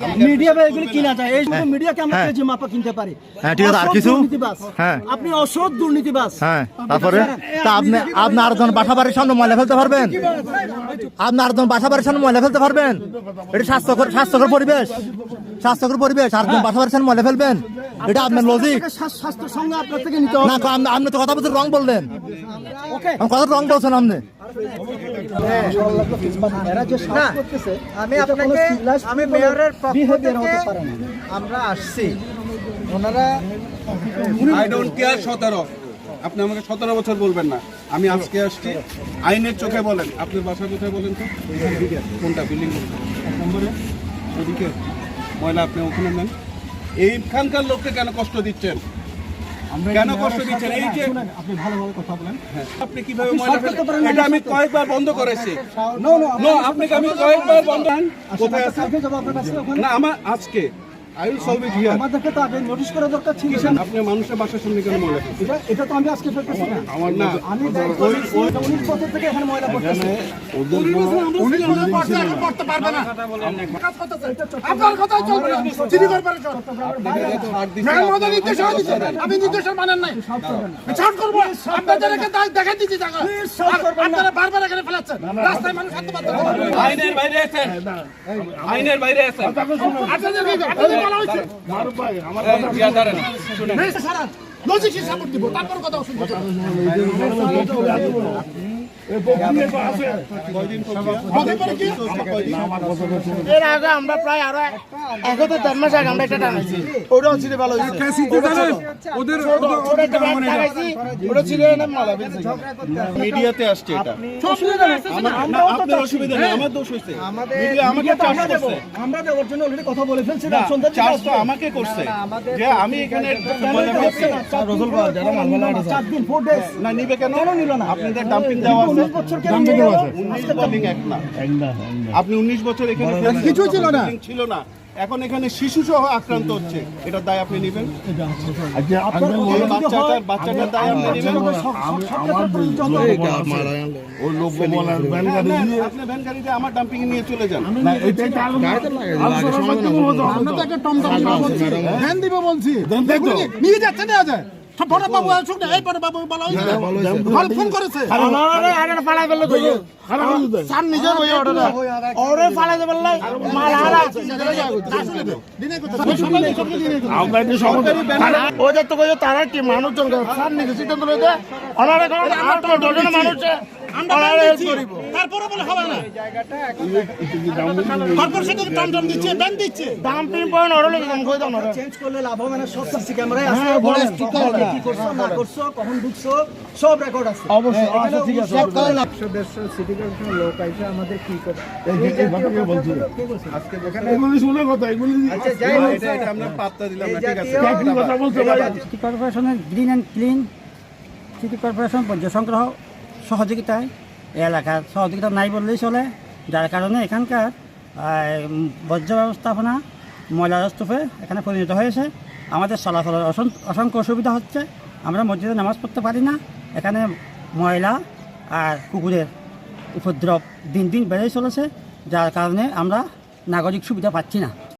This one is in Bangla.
মিডিয়া এগুলি কিনা যায়। এই শুধু মিডিয়াকে আমরা হ্যাঁ। কেজি মাপা কিনতে পারি। হ্যাঁ, ঠিক আছে, আর কিছু? হ্যাঁ। আপনি অসৎ দুর্নীতিবাজ। হ্যাঁ তারপরে? তা আপনি আপনি আরেকজন বাসা বাড়ির সামনে ময়লা ফেলতে পারবেন? আপনি আরেকজন বাসা বাড়ির সামনে ময়লা ফেলতে পারবেন? এটা স্বাস্থ্যকর স্বাস্থ্যকর পরিবেশ। স্বাস্থ্যকর পরিবেশ। আরেকজন বাসা বাড়ির সামনে ময়লা ফেলবেন? এটা আপনার লজিক স্বাস্থ্য- স্বাস্থ্যের সঙ্গে আপনার থেকে নিতে হবে। না আপনি তো কথা বলতে রং বললেন। কথা রং বলছেন আপনি। আমি আপনাকে, আমি মেয়রের পক্ষ থেকে। আমরা আসছি। ওনারা আই ডোন্ট কেয়ার সতেরো। আপনি আমাকে সতেরো বছর বলবেন না। আমি আজকে আসছি। আইনের চোখে বলেন। আপনার বাসা কোথায় বলেন তো? কোনটা? বিল্ডিং ওদিকে। ময়লা আপনি ওখানে নেন। এইখানকার লোককে কেন কষ্ট দিচ্ছেন? কেন কষ্ট দিচ্ছেন? এই যে আপনি ভালোভাবে কথা বলেন। আপনি কীভাবে ময়লা ফেলেন এটা আমি কয়েকবার বন্ধ করেছি। নো আপনাকে আমি কয়েকবার বন্ধ কোথায় আছে? কাছে ওখানে না আমার আজকে। I will solve it here আমাদেরকে তো আগে নোটিশ করা দরকার ছিল। আপনি মানুষের বাসার সামনে কেন ময়লা এটা এটা তো আমি আজকে ফেলতেছি না। আমার না আমি নিচ্ছি, এটা উনিশ বছর থেকে এখানে ময়লা পড়তেছে আপনার কথাই চলবে না সিটি কর্পোরেশন ছাড় দিচ্ছি ম্যাডাম মহোদয় আপনারা নির্দেশ হয়ে দিচ্ছে আপনি নির্দেশ মানেন নাই। ছাড় করব। আপনাদেরকে তাই দেখাই দিচ্ছি টাকা আর আপনারা বারবার এখানে ফেলাচ্ছেন। রাস্তায় মানুষ হাঁটতে পারছে আইনের বাইরে আছেন। আইনের বাইরে আছেন। আপনাদেরকে আপনাদের বলা হয়েছে ইয়া দাঁড়ান নেই, সারা লজিক সাপোর্ট দিব তারপর কথা কি এর আগে আমরা প্রায় আরও এক হাজার দেড় মাস আগে আমরা একটা টানাইছি। ওটাও ছিঁড়ে ভালো ওদের ওটা একটা ব্যাগ টানাইছি, ওটা ছিঁড়ে এনে ময়লা ফেলছে। মিডিয়াতে আসছে এটা। আপনার অসুবিধা নেই আমার দোষ হয়েছে। মিডিয়া আমাকে চার্জ করছে। আমরা দেওয়ার জন্য অলরেডি কথা বলে ফেলছি। চার্জ তো আমাকে করছে। যে আমি এখানে ময়লা ফেলছি। চার দিন ফোর ডেজ না নিবে কেন? নিল না? আপনাদের ডাম্পিং দেওয়া উনিশ বছর কেন নিয়ে গেল? উনিশ ডাম্পিং এক না। আপনি উনিশ বছর এখানে কিছু ছিল না। ছিল না। এখন এখানে শিশু সহ আক্রান্ত হচ্ছে। এটার দায় আপনি নেবেন? বাচ্চাটার বাচ্চাটার দায় আপনি নেবেন? আপনি ভ্যান গাড়িতে আমার ডাম্পিং নিয়ে চলে যান। আমরা তো। একটা টমটম দিব বলছি। দিব বলছি নিয়ে যাচ্ছে দেওয়া যায়। আসুক না এই বলা ফোন করেছে। নিজে ওরে লাই। মাল হারা দিনে কথা ওদের তো কইছে তারা কি মানুষজন নিজে সিদ্ধান্ত লইতে ডজন মানুষ তারপরে বলে হবে না। কর্পোরেশন থেকে টমটম দিচ্ছে। ব্যান দিচ্ছে ডাম্পিং পয়েন্ট লাগি দাম কই দাও চেঞ্জ করলে লাভ হবে না সব সিসি ক্যামেরায় আছে বলেন কি করছ না করছ কখন ঢুকছো সব রেকর্ড আছে। অবশ্যই আচ্ছা ঠিক আছে। একশো দেড়শো সিটি কর্পোরেশন লোক আইসে আমাদের কি করে আচ্ছা যাই এটা এটা আমরা পাত্তা দিলাম না ঠিক আছে। সিটি কর্পোরেশনের green and clean city corporation বর্জ্য সংগ্রহ সহযোগিতায়। এলাকার সহযোগিতা নাই বললেই চলে। যার কারণে এখানকার বর্জ্য ব্যবস্থাপনা ময়লার স্তূপে এখানে পরিণত হয়েছে। আমাদের চলাচলের অসং- অসংখ্য অসুবিধা হচ্ছে। আমরা মসজিদে নামাজ পড়তে পারি না। এখানে ময়লা আর কুকুরের উপদ্রব দিন দিন বেড়েই চলেছে। যার কারণে আমরা নাগরিক সুবিধা পাচ্ছি না।